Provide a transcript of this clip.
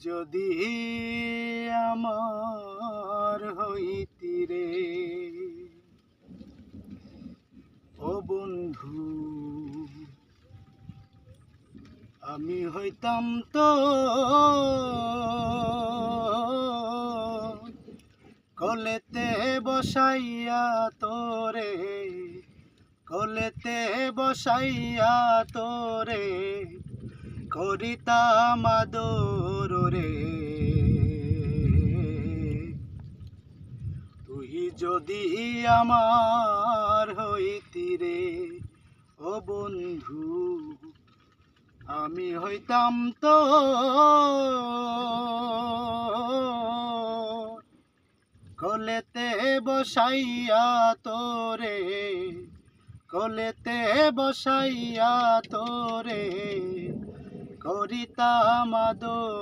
যদি আমার হইতি রে, ও বন্ধু, আমি হইতাম তো কলেতে বসাইয়া তোরে, কলেতে বসাইয়া তোরে করিতাম আদর রে। তুই যদি আমার হইতি রে, ও বন্ধু, আমি হইতাম তো কলেতে বসাইয়া তোরে, কলেতে বসাইয়া তোরে। করিতাম আদর।